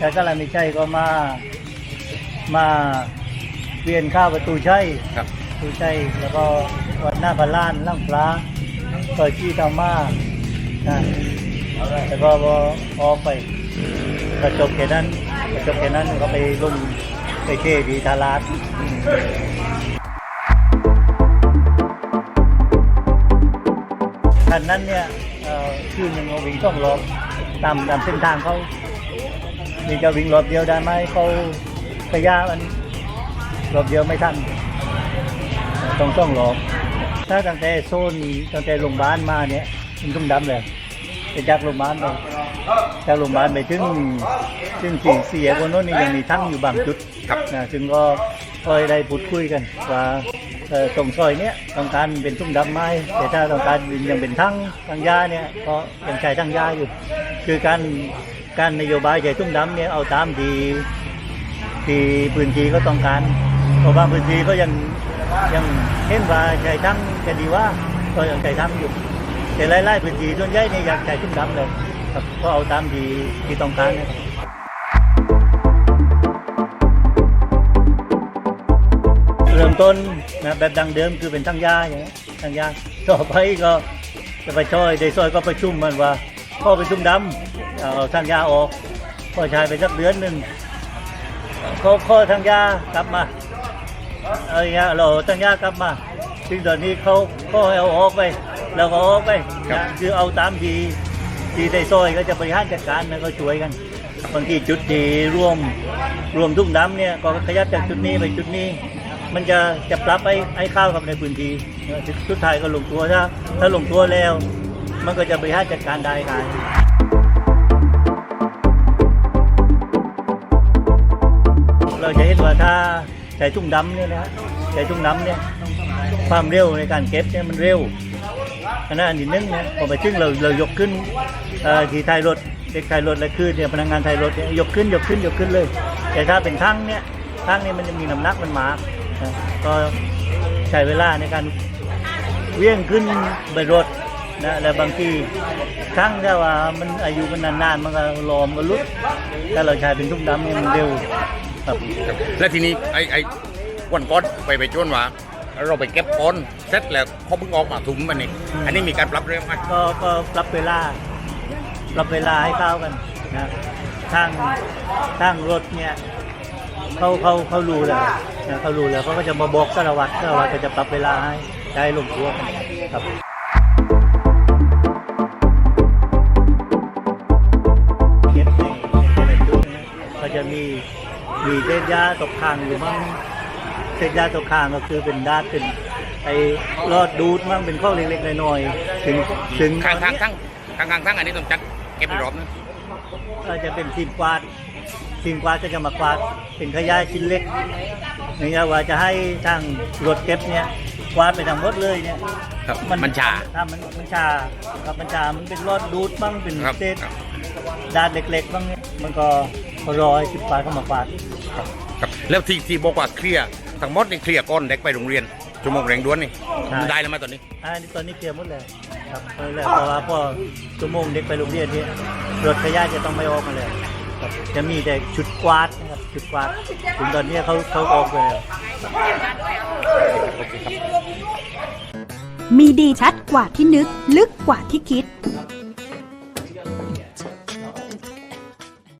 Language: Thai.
จากกะลามิชัยก็มา มาเวียนข้าวประตูชัยครับประตูชัยแล้วก็วัดหน้าพระล้านล่างปลาซอยที่ตามานะแล้วก็พอออกไปกระจบแค่นั้นกระจบแค่นั้นก็ไปลงไปเทดีทาราดคันนั้นเนี่ยเอ่อชื่อหนึ่งเอาวิ่งต้องรอบตามตามเส้นทางเขา มีจะวิ่งรอบเดียวได้ไหมเขาขยะมันรอบเดียวไม่ทันต้องต้องรอบถ้าตั้งแต่โซนตั้งแต่โรงพยาบาลมาเนี่ยมันต้องดำเลยไปจากโรงพยาบาลไปจากโรงพยาบาลไปถึงถึงสี่เสียคนโน้นนี่ยังมีทั้งอยู่บางจุดครับนะซึ่งก็ค่อยได้พูดคุยกันว่าเอ่อตรงซอยเนี้ยต้องการเป็นทุ่งดำไหมแต่ถ้าต้องการยังเป็นทั้งทั้งยาเนี่ยก็ยังใช้ทั้งยาอยู่ คือการ การนโยบายใช้ทุ่งดำเนี่ยเอาตามที่ที่พื้นที่ก็ต้องการเพราะบางพื้นที่ก็ยังยังเห็นว่าใช้ทั้งจะดีว่าก็ยังใช้ทั้งอยู่ แต่ไล่ๆพื้นที่ส่วนใหญ่เนี่ยอยากใช้ทุ่งดำเลยครับก็เอาตามที่ที่ต้องการนะครับเริ่มต้นนะแบบดังเดิมคือเป็นทั้งยาอย่างนี้ทั้งยาต่อไปก็จะไปช่อยในซอยก็ประชุมมันว่าพ่อประชุมดำ เอาทั้งยาออกพ่อชายไปสักเดือนหนึ่งเขาข้อทั้งยากลับมาเอาอย่างเงี้ยเราทั้งยากลับมาซึ่งตอนนี้เขาก็ให้เอาออกไปเราก็เอาออกไปครับนะคือเอาตามทีทีในซอยก็จะบริหารจัดการนะก็ช่วยกันบางทีจุดที่ร่วมรวมทุ่งดำเนี่ยก็ขยับจากจุดนี้ไปจุดนี้ มันจะจะปรับไอ้ไอ้ข้าวกับในพื้นที่สุดท้ายก็ลงตัวถ้าถ้าลงตัวแล้ว มันก็จะบริหารจัดการได้กัน เราจะเห็นว่าถ้าใช้ทุ่งดำเนี่ยนะฮะใช้ทุ่งดำเนี่ยความเร็วในการเก็บเนี่ยมันเร็วอันนั้นอันที่หนึ่งนะพอไปถึงเราเรายกขึ้นเอ่อที่ท้ายรถเด็กท้ายรถและคือเนี่ยพนักงานท้ายรถเนี่ยยกขึ้นยกขึ้นยกขึ้นเลย แต่ถ้าเป็นทั้งเนี่ยทั้งเนี่ยมันจะมีน้ำหนักมันมากก็ใช้เวลาในการเวี่ยงขึ้นไปรถนะแล้วบางทีทั้งถ้าว่ามันอายุมันนานๆมันก็ลอมก็ลุดถ้าเราใช้เป็นทุ่งดำเนี่ยมันเร็ว และทีนี้ไอ้ไอ้วันก่อนไปไปจนว่าเราไปเก็บก้อนเสร็จแล้วเขาเพิ่งออกมาถุงมันนี่อันนี้มีการปรับเรื่องไหมก็ก็ปรับเวลาปรับเวลาให้เข้ากันนะทางทางรถเนี่ยเขาเขาเขารู้แล้วนะเขารู้แล้วเขาก็จะมาบอกสารวัตรสารวัตรก็จะปรับเวลาให้ได้ลงตัวกันครับเก็บในในจุดนะก็จะมี มีเศษยาตกค้างอยู่มั่งเศษยาตกค้างก็คือเป็นดาดเป็นไอ้รอดดูดมั่งเป็นข้อเล็กๆน้อยๆถึงถึงข้างทางทั้งข้างทางทั้งอันนี้ต้องจัดเก็บอีกรอบนึงก็จะเป็นทีมกวาดทีมกวาดก็จะมากวาดเป็นขยะชิ้นเล็กนี่ว่าจะให้ทางรถเก็บเนี่ยกวาดไปทั้งหมดเลยเนี่ยครับมันชาถ้ามันมันชาครับมันชามันเป็นรอดดูดบ้างเป็นครับเศษครับดานเล็กๆบ้างเนี่ยมันก็ รอให้สิบกวาดเข้ามากวาดครับครับแล้วที่ที่บอกว่าเคลียร์ทั้งหมดนี่เคลียร์ก้อนเด็กไปโรงเรียนชั่วโมงเร่งด่วนนี่มันได้แล้วไหมตอนนี้อันนี้ตอนนี้เคลียร์หมดเลยครับเพราะแล้วเพราะว่าพอชั่วโมงเด็กไปโรงเรียนเนี่ยรถขยะจะต้องไม่ออกมาเลยครับจะมีแต่ชุดกวาดนะครับชุดกวาดถึงตอนนี้เขาเขาออกไปแล้วมีดีชัดกว่าที่นึก ลึกกว่าที่คิด